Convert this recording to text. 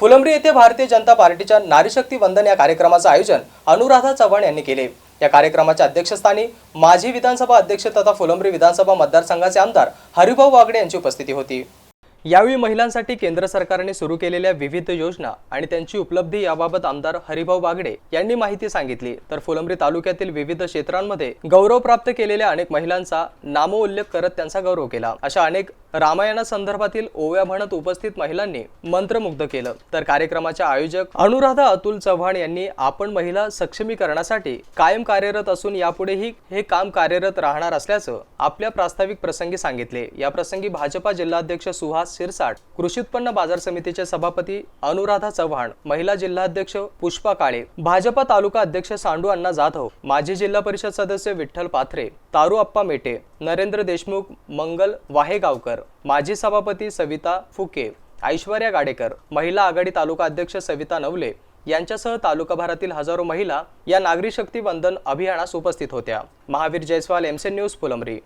फुलंब्री येथे भारतीय जनता पार्टीच्या नारीशक्ती वंदन या कार्यक्रमाचं आयोजन अनुराधा चव्हाण यांनी केले. या कार्यक्रमाच्या अध्यक्षस्थानी माजी विधानसभा अध्यक्ष तथा फुलंब्री विधानसभा मतदारसंघाचे आमदार हरिभाऊ वागडे यांची उपस्थिती होती. यावेळी महिलांसाठी केंद्र सरकारने सुरू केलेल्या विविध योजना आणि त्यांची उपलब्धी याबाबत आमदार हरिभाऊ बागडे यांनी माहिती सांगितली. तर फुलंब्री तालुक्यातील विविध क्षेत्रांमध्ये गौरव प्राप्त केलेल्या अनेक महिलांचा नामोल्लेख करत त्यांचा गौरव केला. अशा अनेक रामायणासंदर्भातील ओव्या म्हणत उपस्थित महिलांनी मंत्रमुग्ध केलं. तर कार्यक्रमाच्या आयोजक अनुराधा अतुल चव्हाण यांनी आपण महिला सक्षमीकरणासाठी कायम कार्यरत असून यापुढेही हे काम कार्यरत राहणार असल्याचं आपल्या प्रास्ताविक प्रसंगी सांगितले. या प्रसंगी भाजपा जिल्हाध्यक्ष सुहास शिरसाट कृषी उत्पन्न बाजार समितीचे सभापती अनुराधा चव्हाण महिला जिल्हाध्यक्ष पुष्पा काळे भाजपा तालुका अध्यक्ष सांडू अण्णा जाधव माजी जिल्हा परिषद सदस्य विठ्ठल पाथरे तारू अप्पा मेटे नरेंद्र देशमुख मंगल वाहेगावकर. माजी सभापती सविता फुके ऐश्वर्या गाडेकर महिला आघाडी तालुका अध्यक्ष सविता नवले यांच्यासह तालुकाभरातील हजारो महिला या नागरी शक्ती वंदन अभियानास उपस्थित होत्या. महावीर जयस्वाल एमसे न्यूज फुलंबरी